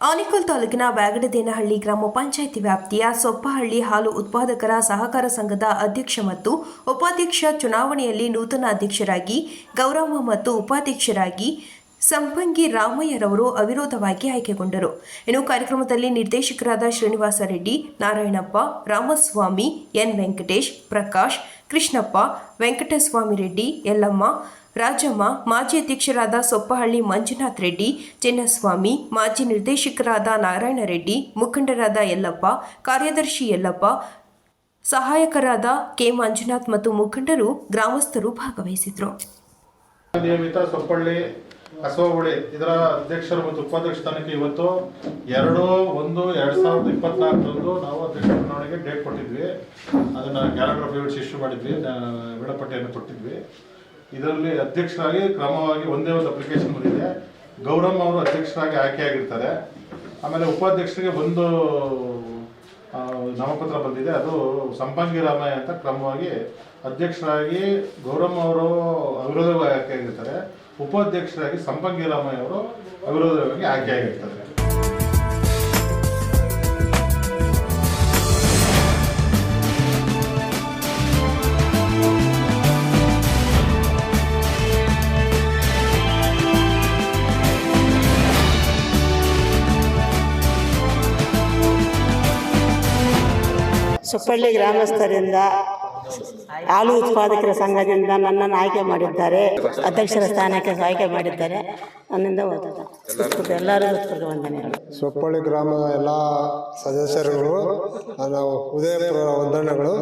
ಆನಿಕಲ್ ತಾಲೂಕಿನ ಬ್ಯಾಗಡದೇನಹಳ್ಳಿ ಗ್ರಾಮ ಪಂಚಾಯಿತಿ ವ್ಯಾಪ್ತಿಯ ಸೊಪ್ಪಹಳ್ಳಿ ಹಾಲು ಉತ್ಪಾದಕರ ಸಹಕಾರ ಸಂಘದ ಅಧ್ಯಕ್ಷ ಮತ್ತು ಉಪಾಧ್ಯಕ್ಷ ಚುನಾವಣೆಯಲ್ಲಿ ನೂತನ ಅಧ್ಯಕ್ಷರಾಗಿ, ಗೌರವ ಮತ್ತು ಉಪಾಧ್ಯಕ್ಷರಾಗಿ ಸಂಪಂಗಿ ರಾಮಯ್ಯರವರು ಅವಿರೋಧವಾಗಿ ಆಯ್ಕೆಗೊಂಡರು. ಇನ್ನು ಕಾರ್ಯಕ್ರಮದಲ್ಲಿ ನಿರ್ದೇಶಕರಾದ ಶ್ರೀನಿವಾಸ ರೆಡ್ಡಿ, ನಾರಾಯಣಪ್ಪ, ರಾಮಸ್ವಾಮಿ, ಎನ್ ವೆಂಕಟೇಶ್, ಪ್ರಕಾಶ್, ಕೃಷ್ಣಪ್ಪ, ವೆಂಕಟಸ್ವಾಮಿ ರೆಡ್ಡಿ, ಯಲ್ಲಮ್ಮ, ರಾಜಮ್ಮ, ಮಾಜಿ ಅಧ್ಯಕ್ಷರಾದ ಸೊಪ್ಪಹಳ್ಳಿ ಮಂಜುನಾಥ್ ರೆಡ್ಡಿ, ಚಿನ್ನಸ್ವಾಮಿ, ಮಾಜಿ ನಿರ್ದೇಶಕರಾದ ನಾರಾಯಣ ರೆಡ್ಡಿ, ಮುಖಂಡರಾದ ಯಲ್ಲಪ್ಪ, ಕಾರ್ಯದರ್ಶಿ ಯಲ್ಲಪ್ಪ, ಸಹಾಯಕರಾದ ಕೆ ಮಂಜುನಾಥ್ ಮತ್ತು ಮುಖಂಡರು ಗ್ರಾಮಸ್ಥರು ಭಾಗವಹಿಸಿದರು ಸೊಪ್ಪಳ್ಳಿ ಇದರ ಅಧ್ಯಕ್ಷರು ಮತ್ತು ಉಪಾಧ್ಯಕ್ಷ ಸ್ಥಾನಕ್ಕೆ ಇವತ್ತು ಎರಡು ಒಂದು ಎರಡ್ ಸಾವಿರದ ಇಪ್ಪತ್ನಾಲ್ಕರಂದು ನಾವು ಅಧ್ಯಕ್ಷ ಚುನಾವಣೆಗೆ ಡೇಟ್ ಕೊಟ್ಟಿದ್ವಿ. ಅದನ್ನ ಕ್ಯಾಲೆಂಡರ್ ಫೇವರ್ಸ್ ಇಶ್ಯೂ ಮಾಡಿದ್ವಿ. ವೇಳಾಪಟ್ಟಿಯನ್ನು ಕೊಟ್ಟಿದ್ವಿ. ಇದರಲ್ಲಿ ಅಧ್ಯಕ್ಷರಾಗಿ ಕ್ರಮವಾಗಿ ಒಂದೇ ಒಂದು ಅಪ್ಲಿಕೇಶನ್ ಬಂದಿದೆ. ಗೌರಮ್ಮ ಅವರು ಅಧ್ಯಕ್ಷರಾಗಿ ಆಯ್ಕೆಯಾಗಿರ್ತಾರೆ ಆಮೇಲೆ ಉಪಾಧ್ಯಕ್ಷರಿಗೆ ಒಂದು ನಾಮಪತ್ರ ಬಂದಿದೆ. ಅದು ಸಂಪಂಗಿ ರಾಮಯ್ಯ ಅಂತ ಕ್ರಮವಾಗಿ ಅಧ್ಯಕ್ಷರಾಗಿ ಗೌರಮ್ಮ ಅವರು ಅವಿರೋಧವಾಗಿ ಆಯ್ಕೆಯಾಗಿರ್ತಾರೆ ಉಪಾಧ್ಯಕ್ಷರಾಗಿ ಸಂಪಂಗಿ ರಾಮಯ್ಯ ಅವರು ಅವಿರೋಧವಾಗಿ ಆಯ್ಕೆಯಾಗಿರ್ತಾರೆ ಸುಪ್ಪಳ್ಳಿ ಗ್ರಾಮಸ್ಥರಿಂದ ಹಾಲು ಉತ್ಪಾದಕರ ಸಂಘದಿಂದ ನನ್ನನ್ನು ಆಯ್ಕೆ ಮಾಡಿದ್ದಾರೆ. ಅಧ್ಯಕ್ಷರ ಸ್ಥಾನಕ್ಕೆ ಆಯ್ಕೆ ಮಾಡಿದ್ದಾರೆ. ನನ್ನಿಂದ ಓದಿದ. ಎಲ್ಲರಿಗೂ ವಂದನೆಗಳು. ಸೊಪ್ಪಳ್ಳಿ ಗ್ರಾಮದ ಎಲ್ಲ ಸದಸ್ಯರುಗಳು ನನ್ನ ಉದಯಪುರ ವಂದನೆಗಳು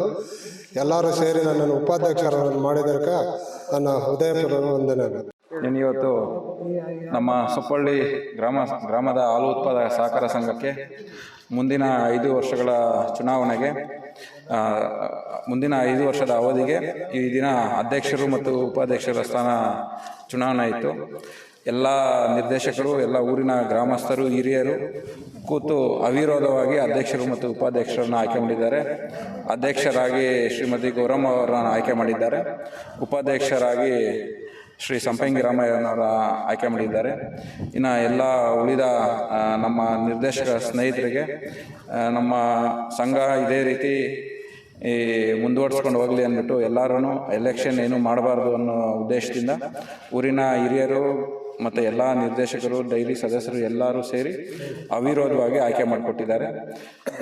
ಎಲ್ಲರೂ ಸೇರಿ ನನ್ನನ್ನು ಉಪಾಧ್ಯಕ್ಷರನ್ನು ಮಾಡಿದ್ದಕ್ಕೆ ನನ್ನ ಉದಯಪುರ ವಂದನೆಗಳು. ನಾನು ಇವತ್ತು ನಮ್ಮ ಸೊಪ್ಪಳ್ಳಿ ಗ್ರಾಮ ಗ್ರಾಮದ ಹಾಲು ಉತ್ಪಾದಕ ಸಹಕಾರ ಸಂಘಕ್ಕೆ ಮುಂದಿನ ಐದು ವರ್ಷಗಳ ಚುನಾವಣೆಗೆ ಮುಂದಿನ ಐದು ವರ್ಷದ ಅವಧಿಗೆ ಈ ದಿನ ಅಧ್ಯಕ್ಷರು ಮತ್ತು ಉಪಾಧ್ಯಕ್ಷರ ಸ್ಥಾನ ಚುನಾವಣೆ ಇತ್ತು ಎಲ್ಲ ನಿರ್ದೇಶಕರು, ಎಲ್ಲ ಊರಿನ ಗ್ರಾಮಸ್ಥರು, ಹಿರಿಯರು ಕೂತು ಅವಿರೋಧವಾಗಿ ಅಧ್ಯಕ್ಷರು ಮತ್ತು ಉಪಾಧ್ಯಕ್ಷರನ್ನು ಆಯ್ಕೆ ಮಾಡಿದ್ದಾರೆ. ಅಧ್ಯಕ್ಷರಾಗಿ ಶ್ರೀಮತಿ ಗೌರಮ್ಮ ಅವರನ್ನು ಆಯ್ಕೆ ಮಾಡಿದ್ದಾರೆ. ಉಪಾಧ್ಯಕ್ಷರಾಗಿ ಶ್ರೀ ಸಂಪಂಗಿ ರಾಮಯ್ಯನವರ ಆಯ್ಕೆ ಮಾಡಿದ್ದಾರೆ. ಇನ್ನು ಎಲ್ಲ ಉಳಿದ ನಮ್ಮ ನಿರ್ದೇಶಕ ಸ್ನೇಹಿತರಿಗೆ ನಮ್ಮ ಸಂಘ ಇದೇ ರೀತಿ ಈ ಮುಂದುವರ್ಸ್ಕೊಂಡು ಹೋಗಲಿ ಅಂದ್ಬಿಟ್ಟು ಎಲ್ಲರೂ ಎಲೆಕ್ಷನ್ ಏನು ಮಾಡಬಾರ್ದು ಅನ್ನೋ ಉದ್ದೇಶದಿಂದ ಊರಿನ ಹಿರಿಯರು ಮತ್ತು ಎಲ್ಲ ನಿರ್ದೇಶಕರು ಡೈಲಿ ಸದಸ್ಯರು ಎಲ್ಲರೂ ಸೇರಿ ಅವಿರೋಧವಾಗಿ ಆಯ್ಕೆ ಮಾಡಿಕೊಟ್ಟಿದ್ದಾರೆ.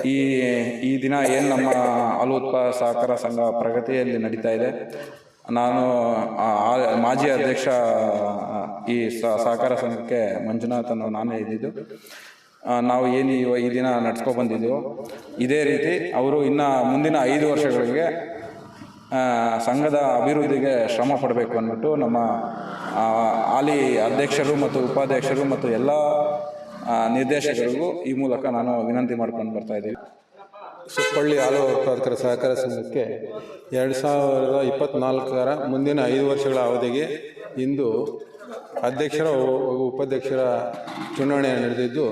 ಈ ಈ ದಿನ ಏನು ನಮ್ಮ ಹಾಲು ಉತ್ಪಾದಕ ಸಹಕಾರ ಸಂಘ ಪ್ರಗತಿಯಲ್ಲಿ ನಡೀತಾ ಇದೆ. ನಾನು ಮಾಜಿ ಅಧ್ಯಕ್ಷ ಈ ಸಹಕಾರ ಸಂಘಕ್ಕೆ ಮಂಜುನಾಥ್ ಅನ್ನೋ ನಾನೇ ಇದ್ದಿದ್ದು. ನಾವು ಏನು ಈ ದಿನ ನಡ್ಸ್ಕೊಂಡು ಬಂದಿದ್ದೆವು ಇದೇ ರೀತಿ ಅವರು ಇನ್ನು ಮುಂದಿನ ಐದು ವರ್ಷಗಳಿಗೆ ಸಂಘದ ಅಭಿವೃದ್ಧಿಗೆ ಶ್ರಮ ಪಡಬೇಕು ಅಂದ್ಬಿಟ್ಟು ನಮ್ಮ ಹಾಲಿ ಅಧ್ಯಕ್ಷರು ಮತ್ತು ಉಪಾಧ್ಯಕ್ಷರು ಮತ್ತು ಎಲ್ಲ ನಿರ್ದೇಶಕರಿಗೂ ಈ ಮೂಲಕ ನಾನು ವಿನಂತಿ ಮಾಡ್ಕೊಂಡು ಬರ್ತಾ ಇದ್ದೀವಿ. ಸುಪ್ಪಳ್ಳಿ ಹಾಲು ಉತ್ಪಾದಕರ ಸಹಕಾರ ಸಂಘಕ್ಕೆ ಎರಡು ಸಾವಿರದ ಇಪ್ಪತ್ತ್ನಾಲ್ಕರ ಮುಂದಿನ ಐದು ವರ್ಷಗಳ ಅವಧಿಗೆ ಇಂದು ಅಧ್ಯಕ್ಷರ ಉಪಾಧ್ಯಕ್ಷರ ಚುನಾವಣೆ ನಡೆದಿದ್ದು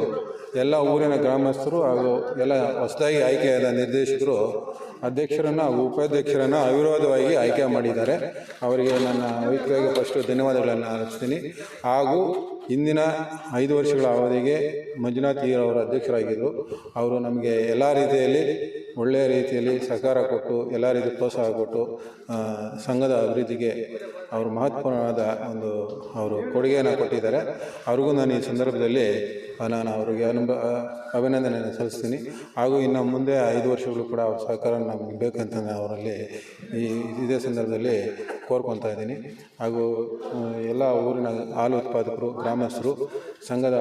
ಎಲ್ಲ ಊರಿನ ಗ್ರಾಮಸ್ಥರು ಹಾಗೂ ಎಲ್ಲ ಹೊಸದಾಗಿ ಆಯ್ಕೆಯಾದ ನಿರ್ದೇಶಕರು ಅಧ್ಯಕ್ಷರನ್ನು ಹಾಗೂ ಉಪಾಧ್ಯಕ್ಷರನ್ನು ಅವಿರೋಧವಾಗಿ ಆಯ್ಕೆ ಮಾಡಿದ್ದಾರೆ. ಅವರಿಗೆ ನನ್ನ ವೈಯಕ್ತಿಕವಾಗಿ ಫಸ್ಟು ಧನ್ಯವಾದಗಳನ್ನು ಅರ್ಪಿಸ್ತೀನಿ. ಹಾಗೂ ಇಂದಿನ ಐದು ವರ್ಷಗಳ ಅವಧಿಗೆ ಮಂಜುನಾಥ್ ಅವರು ಅಧ್ಯಕ್ಷರಾಗಿದ್ದರು ಅವರು ನಮಗೆ ಎಲ್ಲ ರೀತಿಯಲ್ಲಿ ಒಳ್ಳೆಯ ರೀತಿಯಲ್ಲಿ ಸಹಕಾರ ಕೊಟ್ಟು, ಎಲ್ಲ ರೀತಿ ಪ್ರೋತ್ಸಾಹ ಕೊಟ್ಟು ಸಂಘದ ಅಭಿವೃದ್ಧಿಗೆ ಅವರು ಮಹತ್ವವಾದ ಒಂದು, ಅವರು ಕೊಡುಗೆಯನ್ನು ಕೊಟ್ಟಿದ್ದಾರೆ. ಅವ್ರಿಗೂ ನಾನು ಈ ಸಂದರ್ಭದಲ್ಲಿ ನಾನು ಅವರಿಗೆ ಅನುಭ ಅಭಿನಂದನೆಯನ್ನು ಸಲ್ಲಿಸ್ತೀನಿ. ಹಾಗೂ ಇನ್ನು ಮುಂದೆ ಐದು ವರ್ಷಗಳು ಕೂಡ ಅವ್ರ ಸಹಕಾರ ನಮಗೆ ಬೇಕಂತ ನಾನು ಅವರಲ್ಲಿ ಈ, ಇದೇ ಸಂದರ್ಭದಲ್ಲಿ ಕೋರ್ಕೊತಾ ಇದ್ದೀನಿ. ಹಾಗೂ ಎಲ್ಲ ಊರಿನ ಹಾಲು ಉತ್ಪಾದಕರು, ಗ್ರಾಮಸ್ಥರು, ಸಂಘದ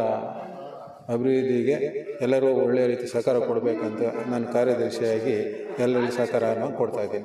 ಅಭಿವೃದ್ಧಿಗೆ ಎಲ್ಲರೂ ಒಳ್ಳೆಯ ರೀತಿ ಸಹಕಾರ ಕೊಡಬೇಕಂತ ನಾನು ಕಾರ್ಯದರ್ಶಿಯಾಗಿ ಎಲ್ಲರಿಗೂ ಸಹಕಾರವನ್ನು ಕೊಡ್ತಾ ಇದ್ದೀನಿ.